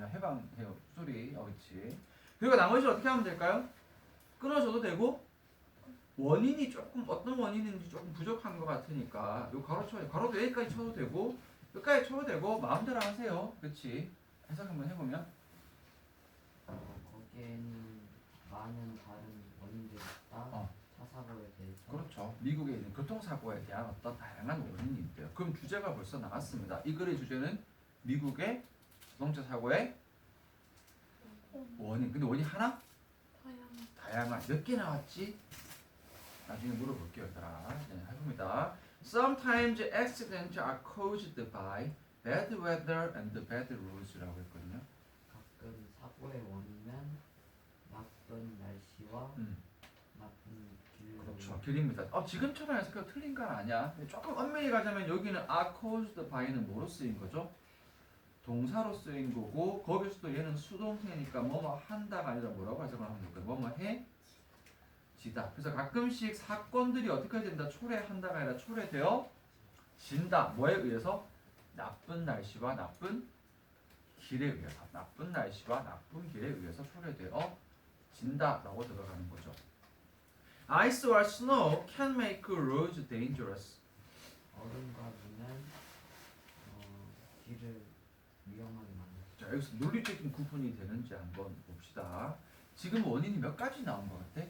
거거든요. 해방해요 소리, 어, 그렇지. 그리고 나머지 어떻게 하면 될까요? 끊어줘도 되고 원인이 조금 어떤 원인인지 조금 부족한 것 같으니까 요 가로 쳐 가로도 여기까지 쳐도 되고 여기까지 쳐도 되고 마음대로 하세요. 그렇지? 해석 한번 해보면 어, 거기에는 많은 다른 원인들이 있다. 어. 차 사고에 대해서. 그렇죠. 미국에 있는 교통사고에 대한 어떤 다양한 원인이 있대요. 그럼 주제가 벌써 나왔습니다. 이 글의 주제는 미국의 자동차 사고의 원인. 근데 원인 하나? 다양한. 몇 개 나왔지? 나중에 물어볼게요, 얘들아. 네, 해봅니다. Sometimes accidents are caused by bad weather and bad roads라고 했거든요. 가끔 사고의 원인은 나쁜 날씨와 음. 나쁜 길. 그렇죠. 길입니다. 어, 지금처럼 해석해도 틀린 건 아니야. 조금 엄밀히 가자면 여기는 are caused by는 뭐로 쓰인 거죠? 동사로 쓰인 거고 거기서도 얘는 수동태니까 뭐뭐 한다가 아니라 뭐라고 해석을 하면 될까요? 뭐뭐 해 지다. 그래서 가끔씩 사건들이 어떻게 된다? 초래한다가 아니라 초래되어 진다. 뭐에 의해서? 나쁜 날씨와 나쁜 길에 의해서 나쁜 날씨와 나쁜 길에 의해서 초래되어 진다라고 들어가는 거죠. Ice or snow can make roads dangerous. 얼음과 눈은 어, 길을 위험하게 만들죠. 자 여기서 논리적인 구분이 되는지 한번 봅시다. 지금 원인이 몇 가지 나온 것 같아?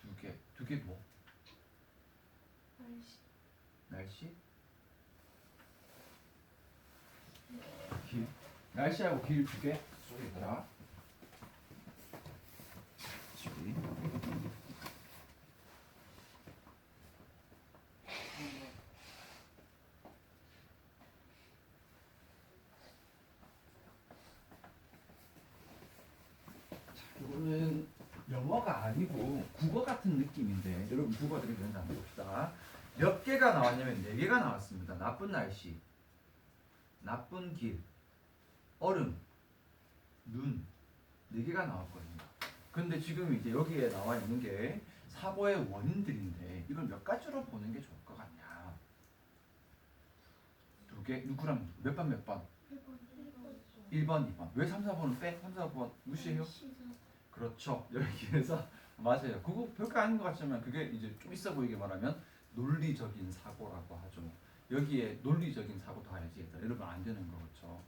두 개. 두 개 뭐? 날씨 날씨? 길. 날씨하고 길 두 개. 지. 이거는 영어가 아니고 국어 같은 느낌인데 여러분 국어 들이 되는지 한번 봅시다. 몇 개가 나왔냐면 네 개가 나왔습니다. 나쁜 날씨, 나쁜 길, 얼음, 눈, 네 개가 나왔거든요. 근데 지금 이제 여기에 나와 있는 게 사고의 원인들인데 이걸 몇 가지로 보는 게 좋을 것 같냐? 두 개, 누구랑 누구? 몇 번, 몇 번? 1번 1번, 2번. 왜 3, 4번은 빼? 3, 4번 무시해요? 그렇죠. 여기에서 맞아요. 그거 별거 아닌 것 같지만 그게 이제 좀 있어 보이게 말하면 논리적인 사고라고 하죠. 여기에 논리적인 해야지 얘들. 이러면 안 되는 거 그렇죠.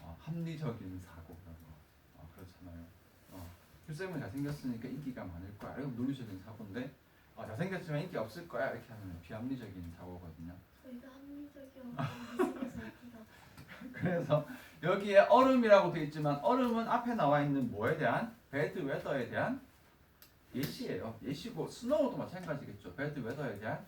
어, 합리적인 사고 그런 거. 어, 그렇잖아요. 어, 필쌤은 잘생겼으니까 인기가 많을 거야. 이건 논리적인 사고인데 어, 잘생겼지만 인기 없을 거야. 이렇게 하면 비합리적인 사고거든요. 저희가 그래서 여기에 얼음이라고 되어 있지만 얼음은 앞에 나와 있는 뭐에 대한 배드 웨더에 대한 예시예요. 예시고 스노우도 마찬가지겠죠. 배드 웨더에 대한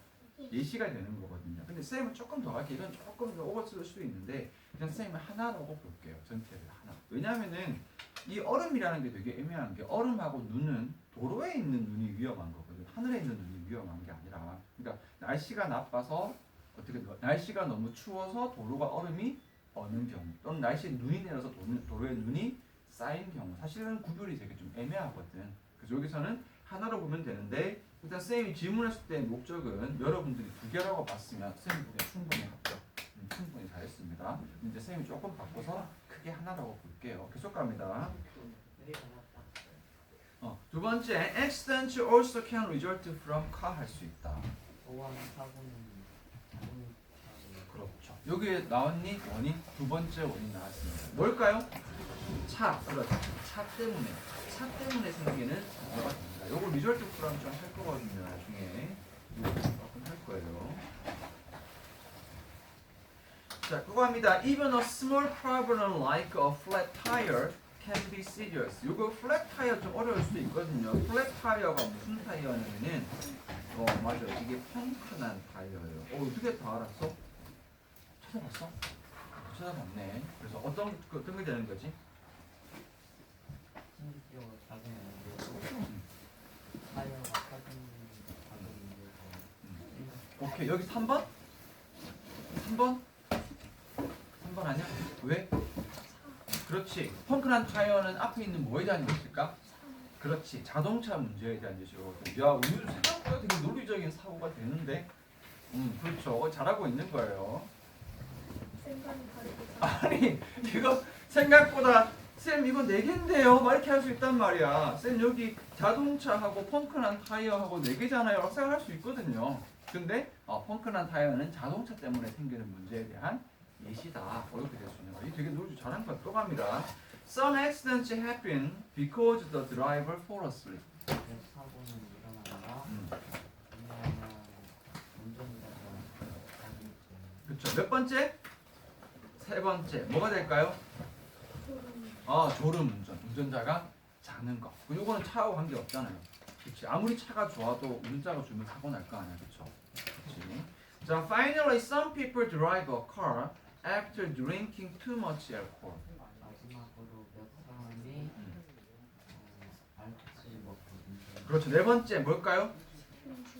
예시가 되는 거거든요. 근데 쌤은 조금 더 할게 이건 조금 더 오버쓸 수도 있는데 그냥 쌤은 하나라고 볼게요. 전체를 하나. 왜냐하면은 이 얼음이라는 게 되게 애매한 게 얼음하고 눈은 도로에 있는 눈이 위험한 거거든. 하늘에 있는 눈이 위험한 게 아니라 그러니까 날씨가 나빠서 어떻게 날씨가 너무 추워서 도로가 얼음이 어는 경우 또는 날씨에 눈이 내려서 도, 도로에 눈이 쌓인 경우 사실은 구별이 되게 좀 애매하거든. 그래서 여기서는 하나로 보면 되는데 일단 쌤이 질문했을 때 목적은 여러분들이 두 개라고 봤으면 쌤이 보기에 충분히 합격. 음, 충분히 잘했습니다. 이제 쌤이 조금 바꿔서 크게 하나라고 볼게요. 계속 갑니다. 어, 두 번째, accidents also can result from car 할 수 있다. 그렇죠. 여기에 나왔니? 원인 두 번째 원인 나왔습니다. 뭘까요? 차, 그렇죠. 차 때문에 차 때문에 생기는 사고가 됩니다. 요거 리절트 프로그램 좀할 거거든요. 나중에 이거 조금 할 거예요. 자, 그거 합니다. Even a small problem like a flat tire can be serious. 요거 flat tire 좀 어려울 수도 있거든요. flat tire가 무슨 타이어냐면은 어 맞아 이게 펑크난 타이어예요. 어 어떻게 다 알았어? 찾아봤어? 찾아봤네. 그래서 어떤 그 어떤 게 되는 거지? 오케이 여기 3번? 3번? 3번 아니야? 왜? 그렇지. 펑크난 타이어는 앞에 있는 뭐에 대한 것일까? 그렇지. 자동차 문제에 대한 것이거든. 야, 우리 생각보다 되게 논리적인 사고가 되는데. 음, 그렇죠. 잘하고 있는 거예요. 생각이 다르고 아니, 이거 생각보다 쌤 이거 네 개인데요. 막 이렇게 할 수 있단 말이야. 쌤 여기 자동차하고 펑크난 타이어하고 네 개잖아요. 라고 생각할 수 있거든요. 근데 어, 펑크난 타이어는 자동차 때문에 생기는 문제에 대한 예시다. 이렇게 될 수 있는 거야. 이 되게 놀주 잘한 거또 갑니다. Some accidents happen because the driver fall asleep. 사고는 일어난다. 음. 운전자가 자기 그렇죠. 몇 번째? 세 번째. 뭐가 될까요? 아 졸음 운전. 운전자가 자는 거. 이거는 차하고 관계 없잖아요. 그렇지. 아무리 차가 좋아도 운전자가 주면 사고 날 거 아니야, 그렇죠? 그렇지. 자, finally, some people drive a car after drinking too much alcohol. 그렇죠. 네 번째 뭘까요?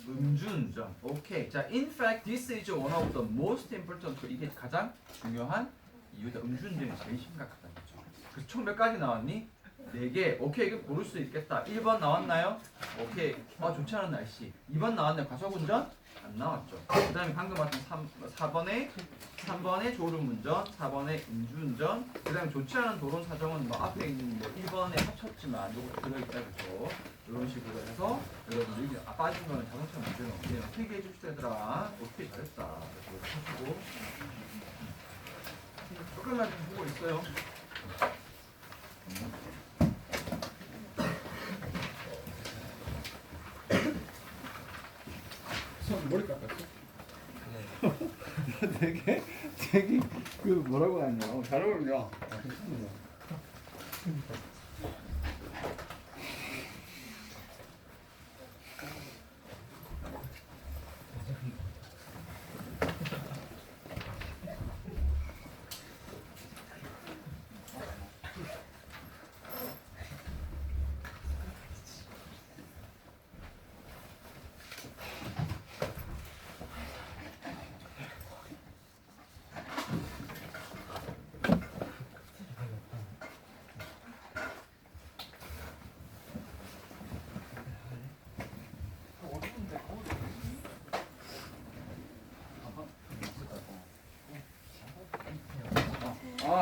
음주운전. 오케이. 자, in fact, this is one of the most important. 그 이게 가장 중요한 이유다. 음주운전이 제일 심각하다. 그렇죠. 그래서 총 몇 가지 나왔니? 네 개. 오케이. 이거 고를 수 있겠다. 1번 나왔나요? 오케이. 아, 좋지 않은 날씨. 2번 나왔네. 과속운전? 안 나왔죠. 그 다음에 방금 봤던 3, 4번에 3번에 졸음운전, 4번에 음주운전, 그 다음에 좋지 않은 도론 사정은 뭐 앞에 있는 뭐 1번에 합쳤지만 요거 들어있다 그죠? 이런 식으로 해서 여러분 여기 아, 빠진 거는 자동차 문제는 없네요. 필기해 줍시다 얘들아. 오케이 잘했다. 이렇게 하시고 조금만 좀 보고 있어요. 손 머리 깎았어? 되게 되게 그 뭐라고 하냐? 어, 잘 어울려.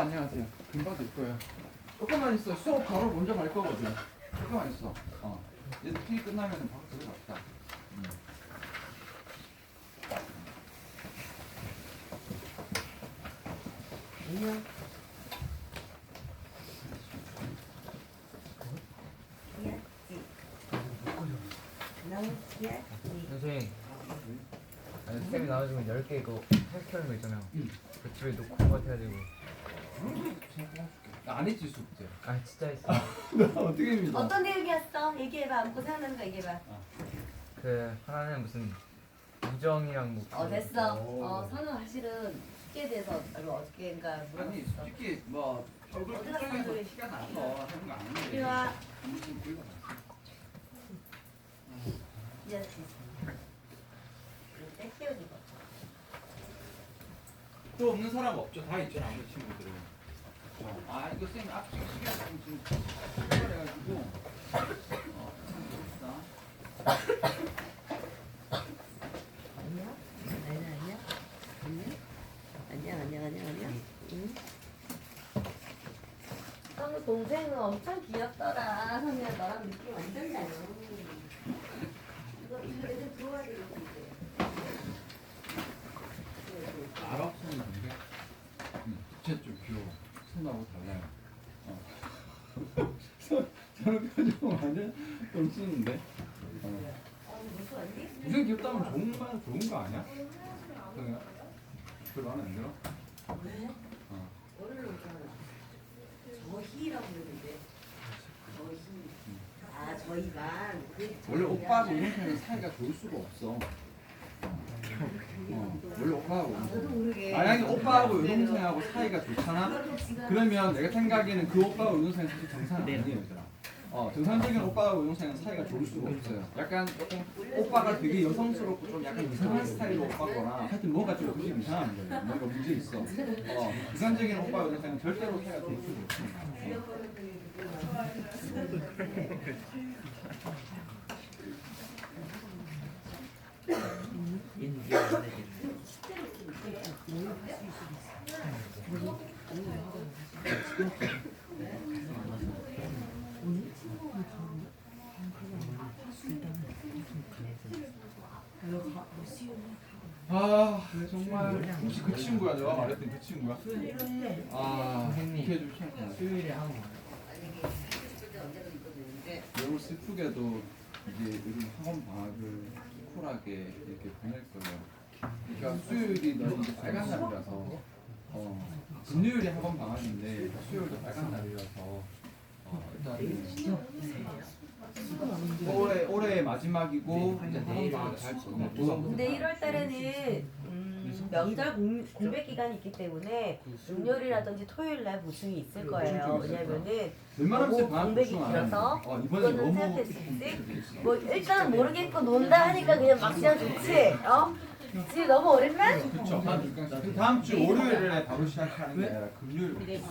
아 안녕하세요. 금방 될 거예요. 조금만 있어. 수업 바로 먼저 갈 거거든. 조금만 있어. 어. 이제 피 끝나면 바로 들어갑시다. 음. 안녕. 선생님 아니 쌤이 나와주면 10개 이거 헬스하는 거 있잖아요 그 집에 놓고 같아가지고 안 했지 숙제. 아 진짜 했어 나 어떻게 믿어? 어떤 내용이었어? 얘기해봐. 안고 생각나는 거 얘기해봐. 그 하나는 무슨 우정이랑 뭐 어 됐어. 오. 어 선우 사실은 숙제에 대해서 별로 어떻게인가 아니 물어봤어. 솔직히 뭐 얼굴 어디 갔어, 표정에서? 티가 나서 하는 거 아닌데. 이리 와. 무슨 불가 났어. 이제 이때 키우기 거. 또 없는 사람 없죠. 다 있죠. 아무 친구들은. 어. 아 이거 쌤 앞쪽 시간 좀 지금 출발해가지고. 어, 동생은 엄청 귀엽더라. 선우야 너랑 느낌 완전 달라. 이거 애들 들어와야 되겠지. 알아? 손 나는 게? 응. 제좀 귀여워. 손하고 달라요. 어. 저런 표정 완전 좀 쓰는데. 어. 무슨 귀엽다면 좋은 거 좋은 거 아니야? 그냥 별로 마음에 안 들어? 왜? 어. 오잖아. 저희라고 그러는데. 저희. 아 저희만. 그 원래. 오빠하고 이렇게는 사이가 좋을 수가 없어. 어. 원래 오빠하고 나도 이렇게. 모르게. 만약에 오빠하고 여동생하고 사이가 좋잖아? 그래도 지금 그러면 내가 생각에는 그 오빠하고 여동생은 사실 정상 아니에요, 얘들아. 어, 정상적인 오빠하고 여동생은 사이가 좋을 수가 없어요. 약간 조금 오빠가 되게 여성스럽고 좀 약간 이상한 스타일의 오빠거나 하여튼 뭔가 좀 그게 이상한 거예요. 뭔가 문제 있어. 어, 이상적인 오빠 여동생은 절대로 사이가 좋을 수가 없어요. 얘는 이해 안 되겠네. 아 정말 혹시 그 친구야 내가 말했던 그 친구야? 아 선생님. 이렇게 해주셨구 수요일에 하고. 너무 슬프게도 이제 요즘 학원 방학을 쿨하게 이렇게 보낼 거예요. 그러니까 수요일이 너무 이제 빨간 날이라서. 어, 금요일이 학원 방학인데 수요일도 빨간 날이라서. 어, 일단은 올해 올해 마지막이고 이제 학원 방학 잘 보내고. 근데 1월 달에는 음, 명절 공, 공백 기간이 있기 때문에 금요일이라든지 토요일 날 보충이 있을 거예요. 왜냐면은 웬만하면 너무 방학 공백이 보충 안 길어서 하는데. 어, 이번에 이거는 너무 생각했을 때. 뭐 일단 모르겠고 논다 하니까 그냥 막 그냥 좋지. 어? 지금 너무 오랜만? 그렇죠. 그 다음 주 월요일에 바로 시작하는 게 아니라 금요일부터 시작을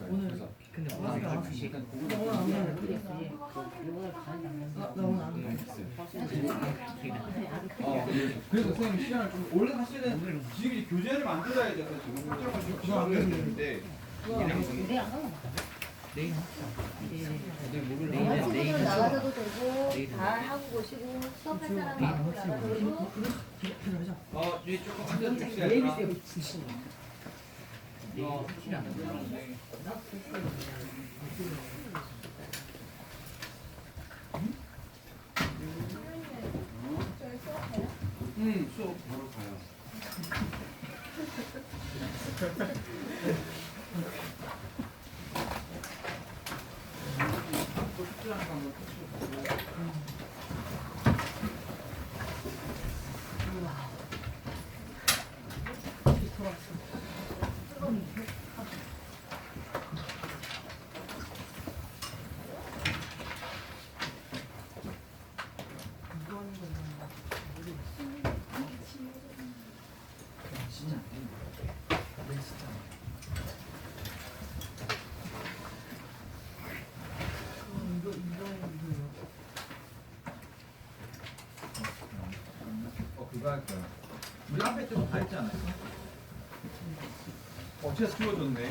거예요. 그래서 근데 아, 오늘 좀 아홉시 일단 그거 좀 어, 예. 그래서 선생님 시간을 좀 원래 사실은 지금 이 교재를 만들어야 돼서 지금 결정을 지금 지금 안 되는데 내일 합시다 내일 목요일 내일 친구들 내일 나가셔도 되고 내일은 다 하고 보시고 수업할 사람 내일 나가도 되고. 어, 뒤에 조금 앉아주세요. 응, 수업 바로 가요. 어, 그거 할 거야. 우리 앞에 때도 다 했지 않았어? 어, 진짜 지워졌네.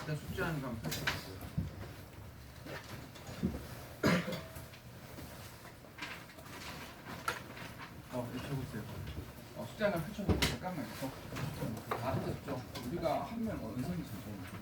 일단 숙제하는 거 한번 펼쳐볼게요. 어, 네, 펼쳐보세요. 어, 숙제하는 거 펼쳐보고 잠깐만요. 어, 다 했었죠. 우리가 한명 은성이 있으면 좋은 거지.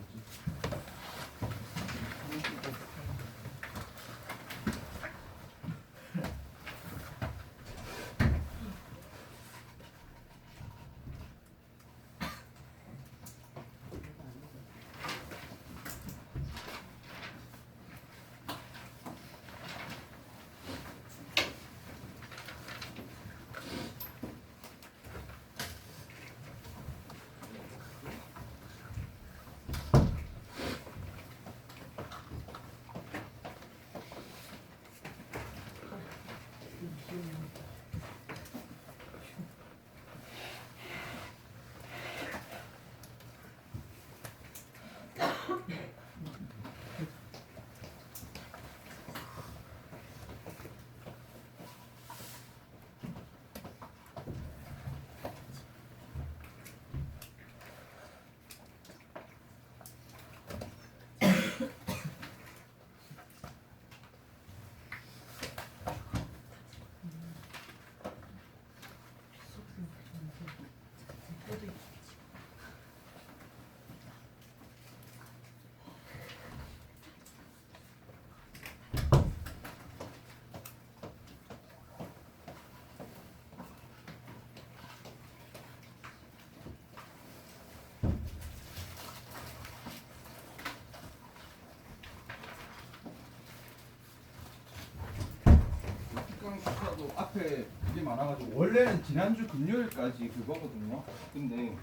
특강 수사도 앞에 그게 많아가지고 원래는 지난주 금요일까지 그거거든요. 근데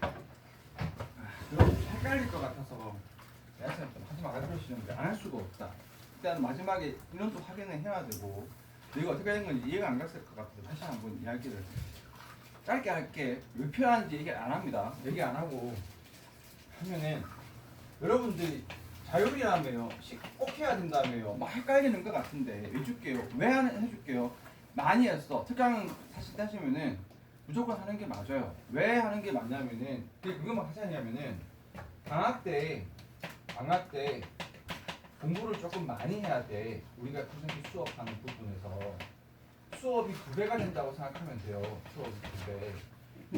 아, 여러분 헷갈릴 것 같아서 대학생 좀 하지 말아 그러시는데 안 할 수가 없다. 일단 마지막에 인원도 확인을 해야 되고 이거 어떻게 된 건지 이해가 안 갔을 것 같아서 다시 한번 이야기를 짧게 할게 왜 필요한지 얘기 안 합니다. 얘기 안 하고 하면은 여러분들이 자율이라며요. 시- 꼭 해야 된다며요. 막 헷갈리는 것 같은데 해줄게요. 왜 하는 해줄게요. 많이 했어. 특강 사실 따지면은 무조건 하는 게 맞아요. 왜 하는 게 맞냐면은 그게 그것만 하자냐면은 방학 때 방학 때 공부를 조금 많이 해야 돼. 우리가 선생님 수업하는 부분에서 수업이 두 배가 된다고 생각하면 돼요. 수업이 두 배.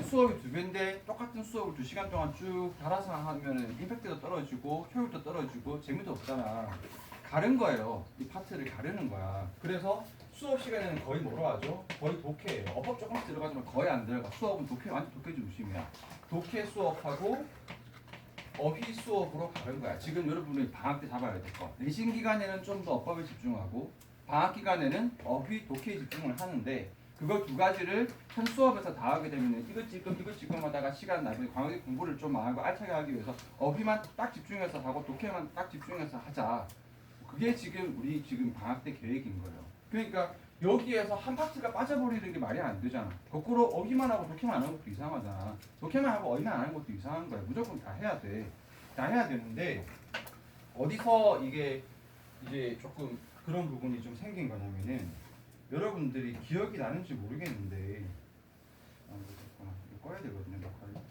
수업이 두 배인데 똑같은 수업을 두 시간 동안 쭉 달아서 하면은 임팩트도 떨어지고 효율도 떨어지고 재미도 없잖아. 가른 거예요. 이 파트를 가르는 거야. 그래서 수업 시간에는 거의 뭐로 하죠? 거의 독해예요. 어법 조금씩 들어가지만 거의 안 들어가. 수업은 독해 완전 독해 중심이야. 독해 수업하고 어휘 수업으로 가는 거야. 지금 여러분이 방학 때 잡아야 될 거. 내신 기간에는 좀 더 어법에 집중하고 방학 기간에는 어휘 독해에 집중을 하는데 그걸 두 가지를 한 수업에서 다 하게 되면 이것 지금 이것 지금 하다가 시간 나중에 광역의 공부를 좀 하고 알차게 하기 위해서 어휘만 딱 집중해서 하고 독해만 딱 집중해서 하자. 그게 지금 우리 지금 방학 때 계획인 거예요. 그러니까 여기에서 한 파트가 빠져버리는 게 말이 안 되잖아. 거꾸로 어휘만 하고 독해만 안 하는 것도 이상하잖아. 독해만 하고 어휘만 안 하는 것도 이상한 거야. 무조건 다 해야 돼. 다 해야 되는데 어디서 이게 이제 조금 그런 부분이 좀 생긴 거냐면은 여러분들이 기억이 나는지 모르겠는데 아, 꺼야 되거든요. 녹화를.